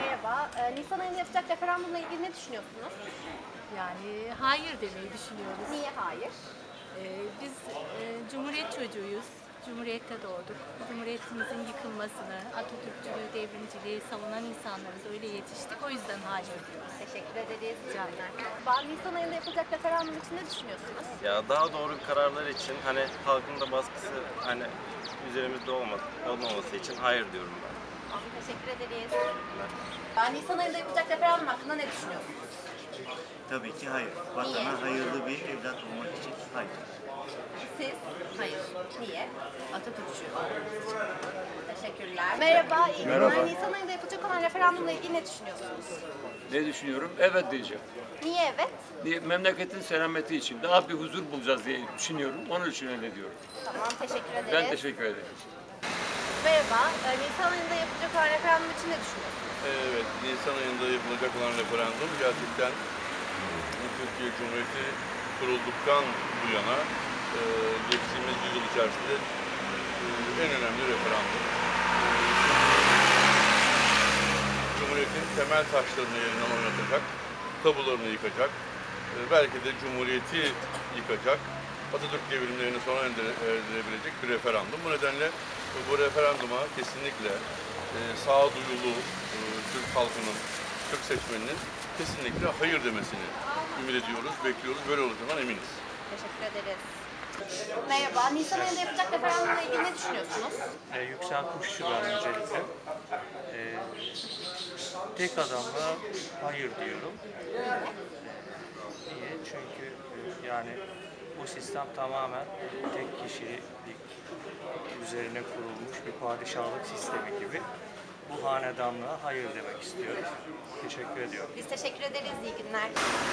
Merhaba. Ee, Nisan ayında yapacak referandumla ilgili ne düşünüyorsunuz? Yani hayır demeyi düşünüyoruz. Niye hayır? Ee, biz e, Cumhuriyet çocuğuyuz. Cumhuriyette doğduk. Cumhuriyetimizin yıkılmasını, Atatürkçülüğü, devrimciliği savunan insanlarız. Öyle yetiştik. O yüzden hayır diyoruz. Teşekkür ederiz. Rica ederim. Ben Nisan ayında yapılacak referandum için ne düşünüyorsunuz? Ya daha doğru kararlar için hani halkın da baskısı hani üzerimizde olma, olmaması için hayır diyorum ben. Ah, teşekkür ederiz. Nisan ayında yapılacak referandum hakkında ne düşünüyorsunuz? Tabii ki hayır. Vatana hayırlı bir evlat olmak için hayır. Siz? Hayır. Niye? Atatürkçü Teşekkürler. Merhaba, iyi günler. Merhaba. Nisan ayında yapılacak olan referandumla ilgili ne düşünüyorsunuz? Ne düşünüyorum? Evet diyeceğim. Niye evet? Niye? Memleketin selameti için daha bir huzur bulacağız diye düşünüyorum. Onun için öyle diyorum. Tamam, teşekkür ederiz. Ben teşekkür ederim. Merhaba, e, Nisan ayında yapılacak olan referandum için ne düşünüyorsunuz? Evet, Nisan ayında yapılacak olan referandum gerçekten Türkiye Cumhuriyeti kurulduktan bu yana e, geçtiğimiz yüzyıl içerisinde e, en önemli referandum. Cumhuriyetin temel taşlarını yerinden oynatacak, tabularını yıkacak, e, belki de Cumhuriyeti yıkacak, Atatürk devrimlerini sona erdire- erdirebilecek bir referandum. Bu nedenle bu referanduma kesinlikle e, sağduyulu e, Türk halkının, Türk seçmeninin kesinlikle hayır demesini ümit ediyoruz, bekliyoruz. Böyle olacağından eminiz. Teşekkür ederiz. Merhaba, Nisan ayında yapılacak referandumla ilgili ne düşünüyorsunuz? E, Yüksel Kuşçu ben öncelikle. E, tek adamla hayır diyorum. Niye? Çünkü e, yani bu sistem tamamen tek kişilik üzerine kurulmuş bir padişahlık sistemi gibi. Bu hanedanlığa hayır demek istiyorum. Teşekkür ediyorum. Biz teşekkür ederiz, iyi günler.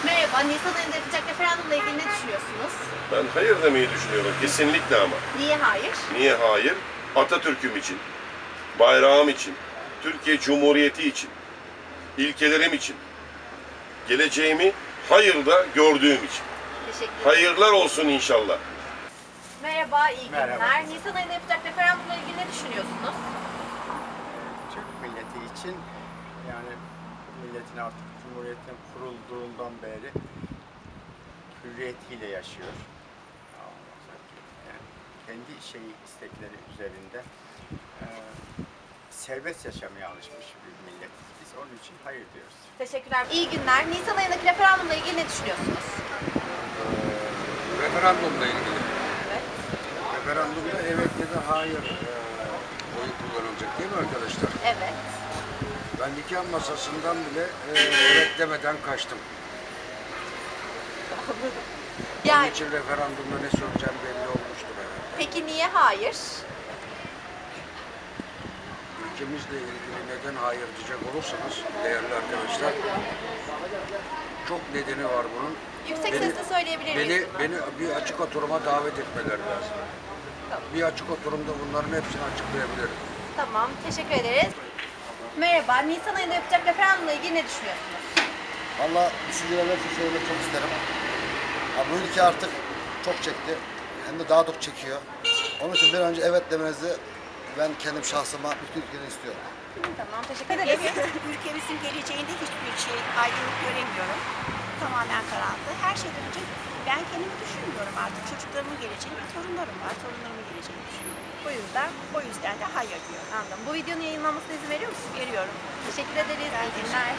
Merhaba, Nisan ayında yapılacak referandumla ilgili ne düşünüyorsunuz? Ben hayır demeyi düşünüyorum. Kesinlikle ama. Niye hayır? Niye hayır? Atatürk'üm için, bayrağım için, Türkiye Cumhuriyeti için, ilkelerim için, geleceğimi hayırda gördüğüm için. Teşekkür ederim. Hayırlar olsun inşallah. Merhaba, iyi Merhaba. günler. Nisan ayında yapacak referandumla ilgili ne düşünüyorsunuz? Milleti için yani milletin artık Cumhuriyet'in kurulduğundan beri hürriyetiyle yaşıyor. Yani kendi şeyi istekleri üzerinde e, serbest yaşamaya alışmış bir millet. Biz onun için hayır diyoruz. Teşekkürler. İyi günler. Nisan ayındaki referandumla ilgili ne düşünüyorsunuz? Referandumla ilgili. Evet. Referandumda evet ya da hayır eee, oyu kullanılacak değil mi arkadaşlar? Evet. Ben nikah masasından bile eee evet demeden kaçtım. Onun Yani için referandumda ne soracağım belli olmuştur herhalde. peki niye hayır? Ülkemizle ilgili neden hayır diyecek olursanız değerli arkadaşlar çok nedeni var bunun. Yüksek Beni- sesle söyleyebilir Beni, miyiz? beni bir açık oturuma davet etmeleri lazım. Bir açık oturumda bunların hepsini açıklayabilirim. Tamam, teşekkür ederiz. Merhaba, Nisan ayında yapacak referandumla ilgili ne düşünüyorsunuz? Valla düşüncelerimi söylemek çok isterim. Ya bu ülke artık çok çekti. Hem de daha çok çekiyor. Onun için bir önce evet demenizi ben kendim şahsıma bütün ülkenin istiyorum. Tamam, teşekkür ederiz. Ülkemizin geleceğinde hiçbir şey aydınlık göremiyorum. Tamamen karanlık. Her şeyden önce ben kendimi düşünmüyorum artık. Çocuklarımın geleceğini ve torunlarım var. Torunlarımın yüzden, o yüzden de hayır diyorum. Anladım. Bu videonun yayınlanmasına izin veriyor musunuz? Veriyorum. Teşekkür ederiz. İyi günler.